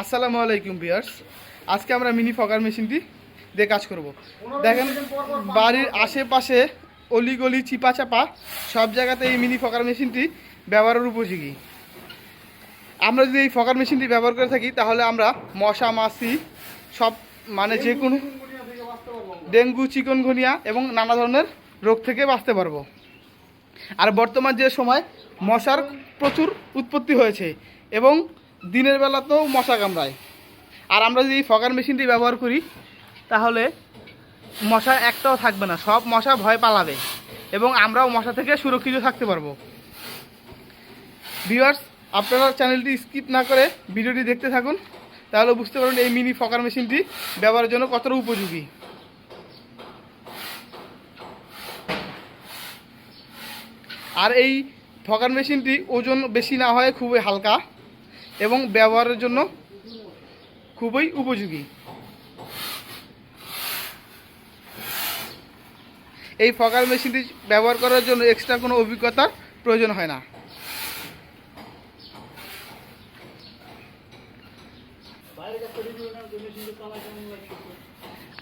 আসসালামু আলাইকুম বিয়ার্স আজকে আমরা মিনি ফগার মেশিনটি দিয়ে কাজ করব। দেখেন, বাড়ির আশেপাশে অলিগলি চিপা চাপা সব জায়গাতে এই মিনি ফগার মেশিনটি ব্যবহারের উপযোগী। আমরা যদি এই ফগার মেশিনটি ব্যবহার করে থাকি, তাহলে আমরা মশা, মাছি, সব মানে যে কোনো ডেঙ্গু চিকনগুনিয়া এবং নানা ধরনের রোগ থেকে বাঁচতে পারব। আর বর্তমান যে সময় মশার প্রচুর উৎপত্তি হয়েছে এবং দিনের বেলাতেও মশা কামড়ায়। আর আমরা যদি ফগার মেশিনটি ব্যবহার করি, তাহলে মশা একটাও থাকবে না, সব মশা ভয় পালাবে এবং আমরাও মশা থেকে সুরক্ষিত থাকতে পারব। ভিউয়ার্স আপনারা চ্যানেলটি স্কিপ না করে ভিডিওটি দেখতে থাকুন, তাহলে বুঝতে পারবেন এই মিনি ফগার মেশিনটি ব্যবহারের জন্য কতটা উপযোগী। আর এই ফগার মেশিনটি ওজন বেশি না হয়, খুবই হালকা। এবং ব্যবহারের জন্য খুবই উপযোগী। এই ফকার মেশিনটি ব্যবহার করার জন্য এক্সট্রা কোনো অভিজ্ঞতার প্রয়োজন হয় না।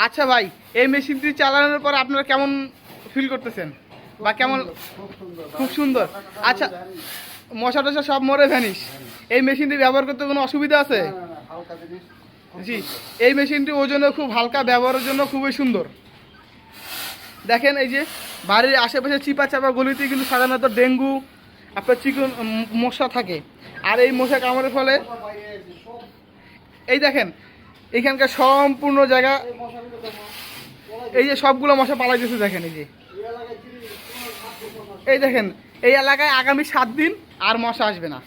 আচ্ছা ভাই, এই মেশিনটি চালানোর পর আপনারা কেমন ফিল করতেছেন? বা কেমন খুব সুন্দর। আচ্ছা মশা টশা সব মরে ভ্যানিস এই মেশিনটি ব্যবহার করতে কোনো অসুবিধা আছে? জি এই মেশিনটি ওজনে খুব হালকা ব্যবহারের জন্য খুবই সুন্দর। দেখেন এই যে বাড়ির আশেপাশে চিপা চাপা গলিতে কিন্তু সাধারণত ডেঙ্গু আপনার চিকন মশা থাকে। আর এই মশা কামড়ের ফলে এই দেখেন এখানকার সম্পূর্ণ জায়গা এই যে সবগুলো মশা পালাই দিয়েছে দেখেন এই যে। এই দেখেন এই এলাকায় আগামী সাত দিন আর মশা আসবে না।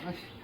Хорошо.